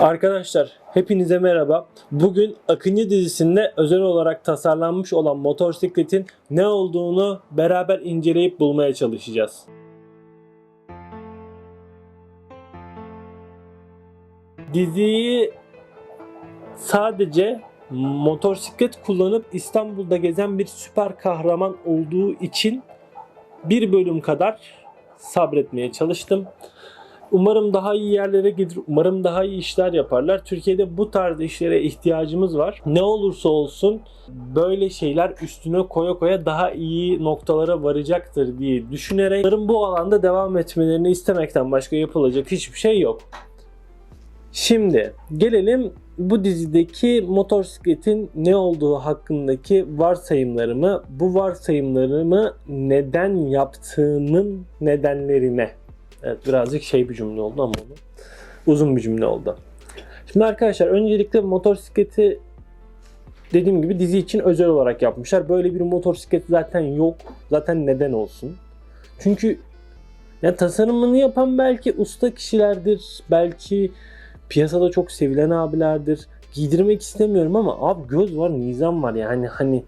Arkadaşlar hepinize merhaba. Bugün Akıncı dizisinde özel olarak tasarlanmış olan motosikletin ne olduğunu beraber inceleyip bulmaya çalışacağız. Diziyi sadece motosiklet kullanıp İstanbul'da gezen bir süper kahraman olduğu için bir bölüm kadar sabretmeye çalıştım. Umarım daha iyi yerlere gelir. Umarım daha iyi işler yaparlar. Türkiye'de bu tarz işlere ihtiyacımız var. Ne olursa olsun böyle şeyler üstüne koya koya daha iyi noktalara varacaktır diye düşünerek onların bu alanda devam etmelerini istemekten başka yapılacak hiçbir şey yok. Şimdi gelelim bu dizideki motosikletin ne olduğu hakkındaki varsayımlarımı, bu varsayımlarımı neden yaptığımın nedenlerine. Evet birazcık şey bir cümle oldu ama. Uzun bir cümle oldu. Şimdi arkadaşlar öncelikle motosikleti dediğim gibi dizi için özel olarak yapmışlar. Böyle bir motosiklet zaten yok. Zaten neden olsun? Çünkü ya tasarımını yapan belki usta kişilerdir. Belki piyasada çok sevilen abilerdir. Giydirmek istemiyorum ama abi göz var, nizam var yani hani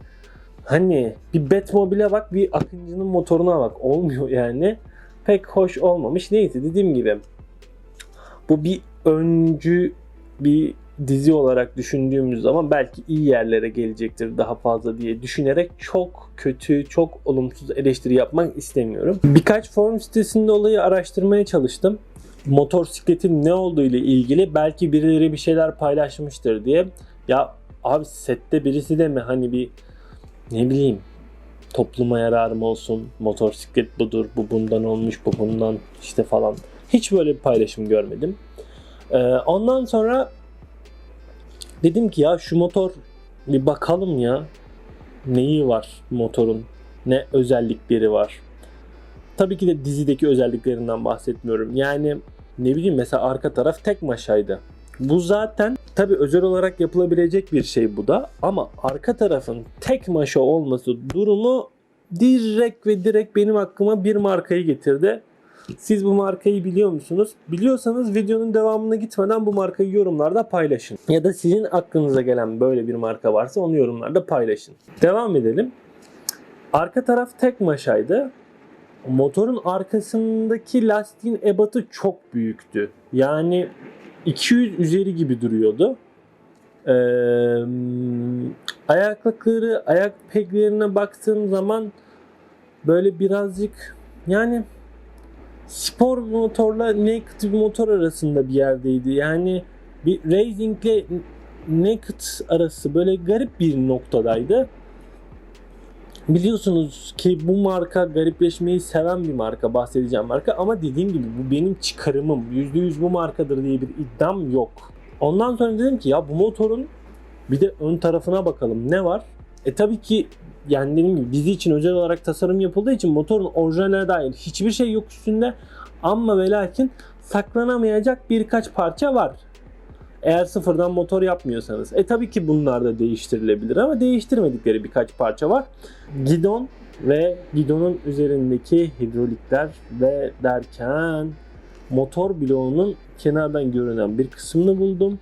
hani bir Batmobile'e bak, bir Akıncı'nın motoruna bak. Olmuyor yani pek hoş olmamış. Neyse dediğim gibi bu bir öncü bir dizi olarak düşündüğümüz zaman belki iyi yerlere gelecektir daha fazla diye düşünerek çok kötü, çok olumsuz eleştiri yapmak istemiyorum. Birkaç forum sitesinde olayı araştırmaya çalıştım. Motosikletin ne olduğu ile ilgili belki birileri bir şeyler paylaşmıştır diye. Ya abi sette birisi de mi hani bir ne bileyim topluma yararım olsun, motosiklet budur, bu bundan olmuş, bu bundan işte falan. Hiç böyle bir paylaşım görmedim. Ee, ondan sonra dedim ki ya şu motor bir bakalım ya neyi var motorun, ne özellikleri var. Tabii ki de dizideki özelliklerinden bahsetmiyorum. Yani ne bileyim mesela arka taraf tek maşaydı. Bu zaten tabi özel olarak yapılabilecek bir şey bu da ama arka tarafın tek maşa olması durumu direkt ve direkt benim aklıma bir markayı getirdi. Siz bu markayı biliyor musunuz? Biliyorsanız videonun devamına gitmeden bu markayı yorumlarda paylaşın. Ya da sizin aklınıza gelen böyle bir marka varsa onu yorumlarda paylaşın. Devam edelim. Arka taraf tek maşaydı. Motorun arkasındaki lastiğin ebatı çok büyüktü. Yani 200 üzeri gibi duruyordu. Ee, ayaklıkları, ayak peglerine baktığım zaman böyle birazcık yani spor motorla naked bir motor arasında bir yerdeydi. Yani bir racing ile naked arası böyle garip bir noktadaydı. Biliyorsunuz ki bu marka garipleşmeyi seven bir marka bahsedeceğim marka ama dediğim gibi bu benim çıkarımım. %100 bu markadır diye bir iddiam yok. Ondan sonra dedim ki ya bu motorun bir de ön tarafına bakalım ne var? E tabii ki yani dediğim gibi dizi için özel olarak tasarım yapıldığı için motorun orijinaline dair hiçbir şey yok üstünde. Ama ve lakin saklanamayacak birkaç parça var. Eğer sıfırdan motor yapmıyorsanız. E tabii ki bunlar da değiştirilebilir ama değiştirmedikleri birkaç parça var. Gidon ve gidonun üzerindeki hidrolikler ve derken motor bloğunun kenardan görünen bir kısmını buldum.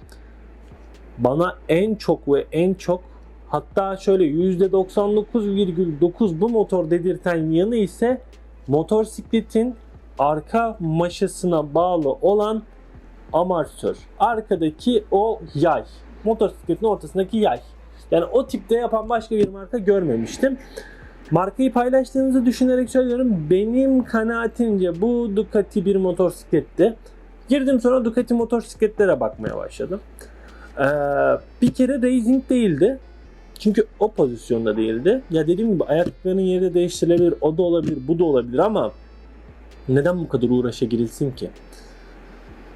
Bana en çok ve en çok hatta şöyle %99,9 bu motor dedirten yanı ise motosikletin arka maşasına bağlı olan amortisör. Arkadaki o yay. Motosikletin ortasındaki yay. Yani o tipte yapan başka bir marka görmemiştim. Markayı paylaştığınızı düşünerek söylüyorum. Benim kanaatimce bu Ducati bir motosikletti. Girdim sonra Ducati motosikletlere bakmaya başladım. Ee, bir kere racing değildi. Çünkü o pozisyonda değildi. Ya dediğim gibi ayaklarının yeri de değiştirilebilir. O da olabilir, bu da olabilir ama neden bu kadar uğraşa girilsin ki?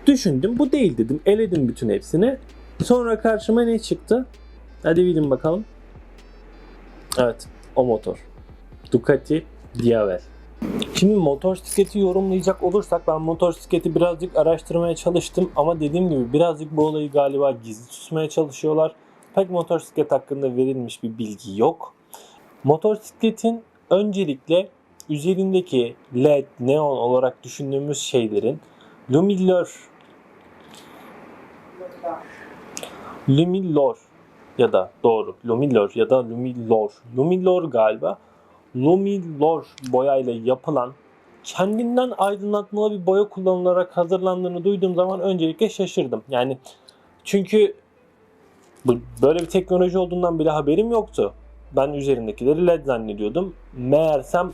Düşündüm bu değil dedim. Eledim bütün hepsini. Sonra karşıma ne çıktı? Hadi bilin bakalım. Evet o motor. Ducati Diavel. Şimdi motosikleti yorumlayacak olursak ben motosikleti birazcık araştırmaya çalıştım ama dediğim gibi birazcık bu olayı galiba gizli tutmaya çalışıyorlar. Pek motosiklet hakkında verilmiş bir bilgi yok. Motosikletin öncelikle üzerindeki led, neon olarak düşündüğümüz şeylerin lumilör Lumilor ya da doğru Lumilor ya da Lumilor. Lumilor galiba. Lumilor boyayla yapılan kendinden aydınlatmalı bir boya kullanılarak hazırlandığını duyduğum zaman öncelikle şaşırdım. Yani çünkü bu- böyle bir teknoloji olduğundan bile haberim yoktu. Ben üzerindekileri LED zannediyordum. Meğersem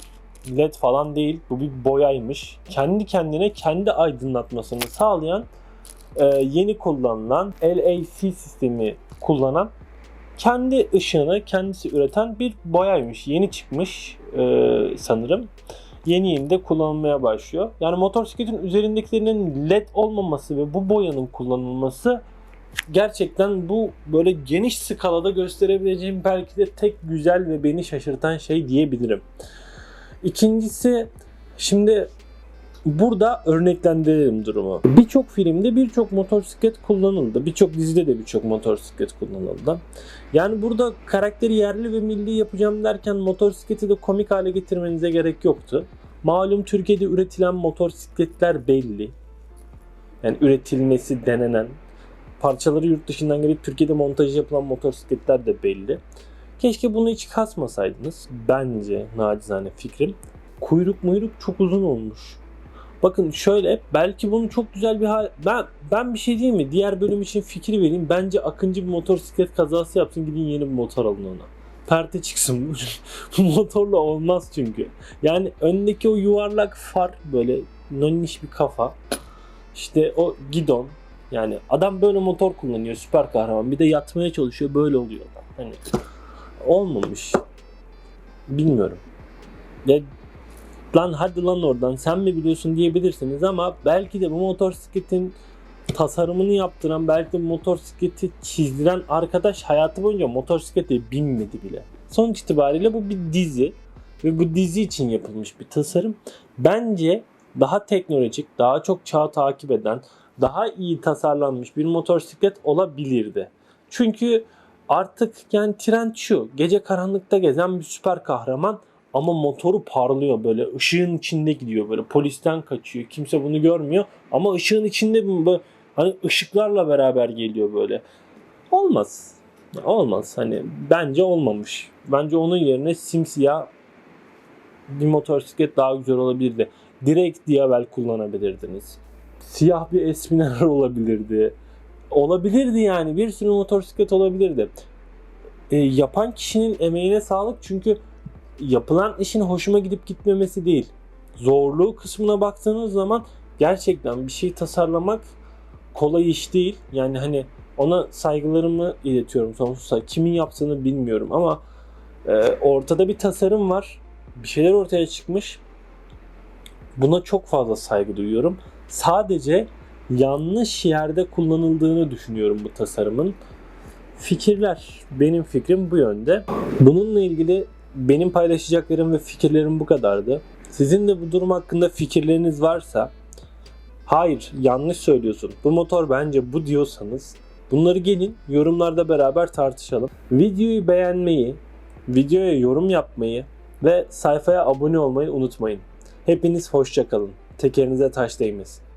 LED falan değil. Bu bir boyaymış. Kendi kendine kendi aydınlatmasını sağlayan yeni kullanılan LAC sistemi kullanan kendi ışığını kendisi üreten bir boyaymış. Yeni çıkmış e, sanırım. Yeni yeni de kullanılmaya başlıyor. Yani motosikletin üzerindekilerinin LED olmaması ve bu boyanın kullanılması gerçekten bu böyle geniş skalada gösterebileceğim belki de tek güzel ve beni şaşırtan şey diyebilirim. İkincisi şimdi burada örneklendirelim durumu. Birçok filmde birçok motosiklet kullanıldı. Birçok dizide de birçok motosiklet kullanıldı. Yani burada karakteri yerli ve milli yapacağım derken motosikleti de komik hale getirmenize gerek yoktu. Malum Türkiye'de üretilen motosikletler belli. Yani üretilmesi denenen, parçaları yurt dışından gelip Türkiye'de montaj yapılan motosikletler de belli. Keşke bunu hiç kasmasaydınız. Bence nacizane fikrim. Kuyruk muyruk çok uzun olmuş. Bakın şöyle belki bunu çok güzel bir hal... Ben, ben bir şey diyeyim mi? Diğer bölüm için fikir vereyim. Bence Akıncı bir motosiklet kazası yapsın gidin yeni bir motor alın ona. Perte çıksın. Bu motorla olmaz çünkü. Yani öndeki o yuvarlak far böyle nonniş bir kafa. İşte o gidon. Yani adam böyle motor kullanıyor süper kahraman. Bir de yatmaya çalışıyor böyle oluyor. Hani olmamış. Bilmiyorum. Ya lan hadi lan oradan sen mi biliyorsun diyebilirsiniz ama belki de bu motosikletin tasarımını yaptıran belki de motosikleti çizdiren arkadaş hayatı boyunca motosiklete binmedi bile. Sonuç itibariyle bu bir dizi ve bu dizi için yapılmış bir tasarım. Bence daha teknolojik, daha çok çağ takip eden, daha iyi tasarlanmış bir motosiklet olabilirdi. Çünkü artık yani trend şu. Gece karanlıkta gezen bir süper kahraman ama motoru parlıyor böyle ışığın içinde gidiyor böyle polisten kaçıyor. Kimse bunu görmüyor ama ışığın içinde böyle hani ışıklarla beraber geliyor böyle. Olmaz. Olmaz. Hani bence olmamış. Bence onun yerine simsiyah bir motosiklet daha güzel olabilirdi. Direkt Diavel kullanabilirdiniz. Siyah bir Espinal olabilirdi. Olabilirdi yani. Bir sürü motosiklet olabilirdi. E, yapan kişinin emeğine sağlık çünkü yapılan işin hoşuma gidip gitmemesi değil. Zorluğu kısmına baktığınız zaman gerçekten bir şey tasarlamak kolay iş değil. Yani hani ona saygılarımı iletiyorum sonsuzsa. Kimin yaptığını bilmiyorum ama e, ortada bir tasarım var. Bir şeyler ortaya çıkmış. Buna çok fazla saygı duyuyorum. Sadece yanlış yerde kullanıldığını düşünüyorum bu tasarımın. Fikirler, benim fikrim bu yönde. Bununla ilgili benim paylaşacaklarım ve fikirlerim bu kadardı. Sizin de bu durum hakkında fikirleriniz varsa hayır yanlış söylüyorsun bu motor bence bu diyorsanız bunları gelin yorumlarda beraber tartışalım. Videoyu beğenmeyi, videoya yorum yapmayı ve sayfaya abone olmayı unutmayın. Hepiniz hoşça kalın. Tekerinize taş değmesin.